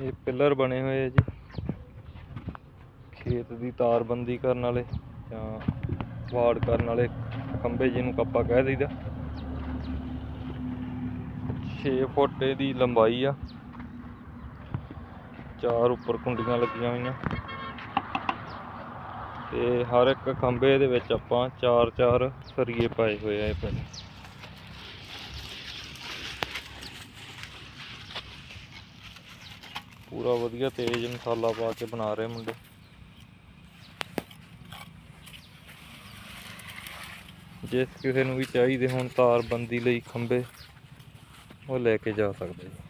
ਇਹ ਪਿੱਲਰ ਬਣੇ ਹੋਏ ਆ ਜੀ। ਖੇਤ ਦੀ ਤਾਰਬੰਦੀ ਕਰਨ ਵਾਲੇ ਜਾਂ ਵਾੜ ਕਰਨ ਵਾਲੇ ਖੰਭੇ ਜਿਹਨੂੰ ਕੱਪਾ ਕਹਿ ਦਈਦਾ। 6 ਫੁੱਟ ਦੀ ਲੰਬਾਈ ਆ। ਚਾਰ ਉੱਪਰ ਕੁੰਡੀਆਂ ਲੱਗੀਆਂ ਹੋਈਆਂ। ਤੇ ਹਰ ਇੱਕ ਖੰਭੇ ਦੇ ਵਿੱਚ ਆਪਾਂ ਚਾਰ ਚਾਰ ਸਰੀਏ ਪਾਏ ਹੋਏ ਆ ਇਹ ਪਹਿਲੇ ਪੂਰਾ ਵਧੀਆ ਤੇਜ਼ ਮਸਾਲਾ ਪਾ ਕੇ ਬਣਾ ਰਹੇ ਮੁੰਡੇ। ਜੇ ਕਿਸੇ ਨੂੰ ਵੀ ਚਾਹੀਦੇ ਹੋਣ ਤਾਰ ਬੰਦੀ ਲਈ ਖੰਭੇ, ਉਹ ਲੈ ਕੇ ਜਾ ਸਕਦੇ ਜੀ